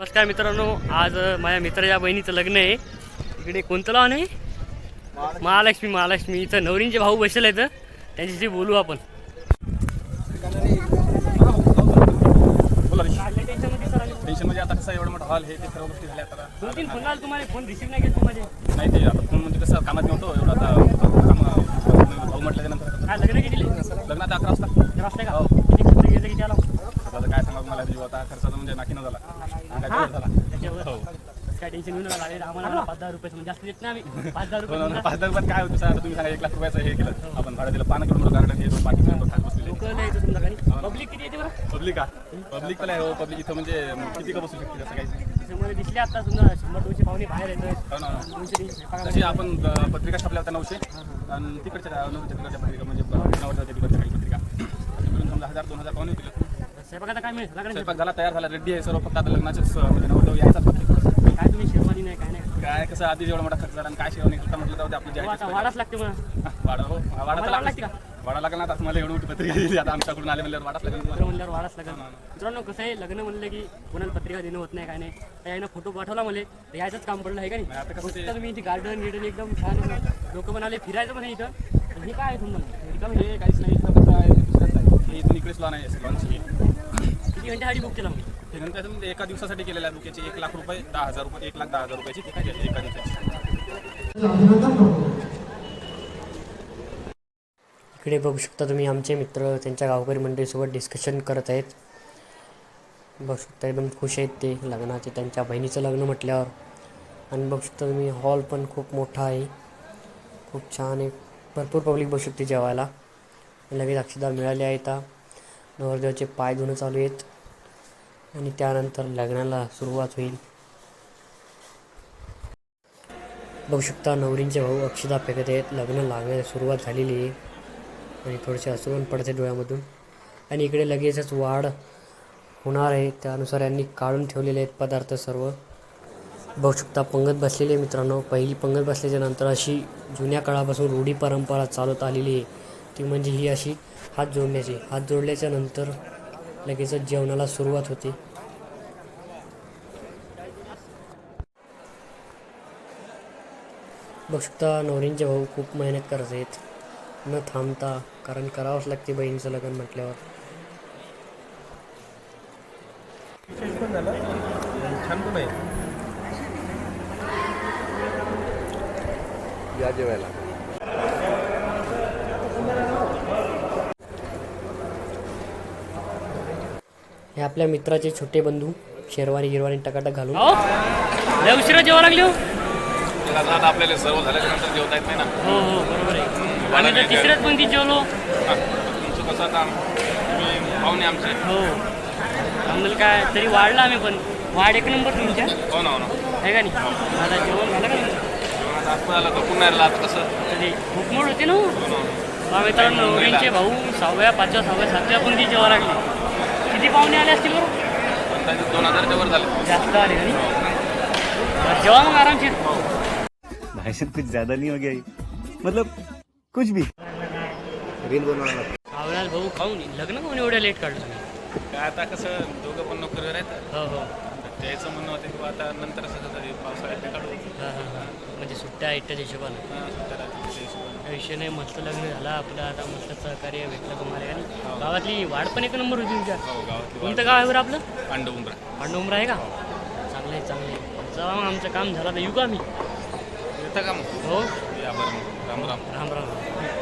नमस्कार मित्रांनो आज माझ्या मित्राच्या बहिणीचं लग्न आहे. इकडे कोणतं लावण आहे महालक्ष्मी महालक्ष्मी. इथं नवरींचे भाऊ बसले आहेत त्यांच्याशी बोलू आपण. बोला रे. त्याच्यामध्ये सर आले. टेन्शन म्हणजे आता कसं एवढं मोठं हॉल हे ते सर्व गोष्टी झाल्या आता. दोन तीन फोन आला तुम्हाला फोन रिसीव्ह नाही केला तुम्हाला नाही ते आता फोन म्हणजे कसं कामात नव्हतो एवढं आता काम भाऊ म्हटल्याच्या नंतर काय लग्न किती लग्न आता अकरा वाजता वाजता का किती खर्च घेतलं किती आला आता काय सांगा मला जीव आता खर्चाचा म्हणजे नाकी न झाला अंगाचा वर झाला त्याच्यावर काय टेन्शन घेऊन आम्हाला पाच दहा रुपये म्हणजे जास्त देत नाही आम्ही. पाच दहा हो रुपये ना, पाच दहा रुपयात काय होतं? सांगा तुम्ही सांगा एक लाख रुपयाचं हे केलं. आपण भाडं दिलं पानं किलोमीटर गार्डन हे दोन बाकी खात बसलेले. लोक नाही येतं संध्याकाळी पब्लिक किती येते बरं? पब्लिक का पब्लिक पण आहे हो पब्लिक इथं म्हणजे किती का बसू शकते असं काही? नाही. त्याच्यामध्ये दिसले आता समजा शंभर दोनशे पाहुणे बाहेर येतात हो हो. दोनशे तीनशे आपण पत्रिका छापल्या होत्या नऊशे. आणि तिकडच्या नऊशे तिकडच्या पत्रिका म्हणजे नवरच्या तिकडच्या काही पत्रिका. मिळून समजा हजार दोन हजार पाहुणे होतील. स्वयंपाकाचा काय मिळेल लग्न स्वयंपाक झाला तयार झाला रेड्डी आहे. सर्व फक्त आता लग्नाचेच अ, म्हणजे नवरदेव यायचा. काय तुम्ही शेरवानी नाही काय नाही काय कसं आधी एवढा मोठा खर्च झाला आणि काय शेवणी करता म्हटलं तर आपली हो, आता वाढाच लागते मला हो वाढा तर लागते. लागते का? वाडा लागला ना आता तुम्हाला एवढी मोठी पत्रिका दिली. आता आमच्याकडून आले म्हणल्यावर वाडाच लागेल तुम्हाला. म्हणल्यावर वाढाच लागेल. मित्रांनो कसं आहे लग्न म्हणलं की कोणाला पत्रिका देणं होत नाही काय नाही. तर यानं फोटो पाठवला मला तर यायचंच काम पडलं आहे का नाही, नाही आता कसं ते तर तुम्ही इथे गार्डन गिर्डन एकदम छान लोक म्हणाले फिरायचं पण आहे इथं. तर हे काय आहे तुम्हाला? रिकामं हे काहीच नाही इथं फक्त आहे ते दुसऱ्याच आहे. हे इथून इकडेच लॉन आहे लॉनची. किती घंट्यासाठी बुक केला मग? हे म्हणजे एका दिवसासाठी केलेल्या आहे एक लाख रुपये दहा हजार रुपये एक लाख दहा हजार रुपयाची ती काय एका दिवसाची. इकडे बघू शकता तुम्ही आमचे मित्र त्यांच्या गावकरी मंडळीसोबत डिस्कशन करत आहेत. बघू शकता एकदम खुश आहेत ते लग्नाचे त्यांच्या बहिणीचं लग्न म्हटल्यावर. आणि बघू शकता तुम्ही हॉल पण खूप मोठा आहे. खूप छान आहे. भरपूर पब्लिक बघू शकते जेवायला. लगेच अक्षदा मिळाले आहेत. आता नवरदेवाचे पाय धुणं चालू आहेत. आणि त्यानंतर लग्नाला सुरुवात होईल. बघू शकता नवरींचे भाऊ अक्षदा फेकत आहेत. लग्न लागण्यास सुरुवात झालेली आहे. आणि थोडेसे असून पडते डोळ्यामधून. आणि इकडे लगेचच वाढ होणार आहे. त्यानुसार यांनी काढून ठेवलेले आहेत पदार्थ सर्व. बघू शकता पंगत बसलेले आहे मित्रांनो. पहिली पंगत बसल्याच्या नंतर अशी जुन्या काळापासून रूढी परंपरा चालत आलेली आहे. ती म्हणजे ही अशी हात जोडण्याची. हात जोडल्याच्या नंतर लगेचच जेवणाला सुरुवात होते. बघू शकता नवरींचे भाऊ खूप मेहनत करत आहेत न थांबता कारण करावंच लागते बहिणीचं लग्न म्हटल्यावर. या जेवायला. हे आपल्या मित्राचे छोटे बंधू शेरवानी गिरवानी टकाटक घालून. उशिरा जेवा लागली हो. आता आपल्याला सर्व झाल्याच्यानंतर जेवता येत नाही ना. हो हो बरोबर आहे. आम्ही तर तिसऱ्याच पंक्तीत जेवलो. तुमचं कसं आता? तुम्ही पाहुणे आमचे? हो. आम्हाला काय तरी वाढला आम्ही पण. वाढ एक नंबर तुमच्या. हो ना हो ना. आहे का नाही? आता जेवण झालं का नाही? जेवणात असं झालं तर पुन्हा राहिलं आता कसं? तरी भूकमोड होते ना हो. हो हो. मग मित्रांनो भाऊ सहाव्या पाचव्या सहाव्या सातव्या पंक्तीत जेवा लागले. किती पाहुणे आले असतील बरं? अंदाजे दोन हजारच्या वर झाले. जास्त आले का नाही जेवा मग आरामशीर. भाई साहब कुछ ज्यादा नहीं हो गया ये? मतलब कुछ भी. रील बनवायला आवळाल भाऊ खाऊन लग्न कोण एवढ्या लेट काढलं काय आता कसं दोघं पण नोकरीवर आहेत. हो हो. त्याचं म्हणणं होतं की आता नंतर तरी पावसाळ्यात काढू. हां हां हां. म्हणजे सुट्ट्या इट्ट्याच्या हिशोबानं. हा, विषय नाही मस्त लग्न झालं आपलं आता मस्त सहकार्य भेटलं तुम्हाला आणि गावातली वाढ पण एक नंबर होती तुमच्या? हो कोणतं गाव आहे बरं आपलं. अंड उमरा. आहे का? चांगलं आहे चांगलं आहे. चला मग आमचं काम झालं तर येऊ का आम्ही? येतं का मग? हो. या बरं मग. राम राम. राम राम.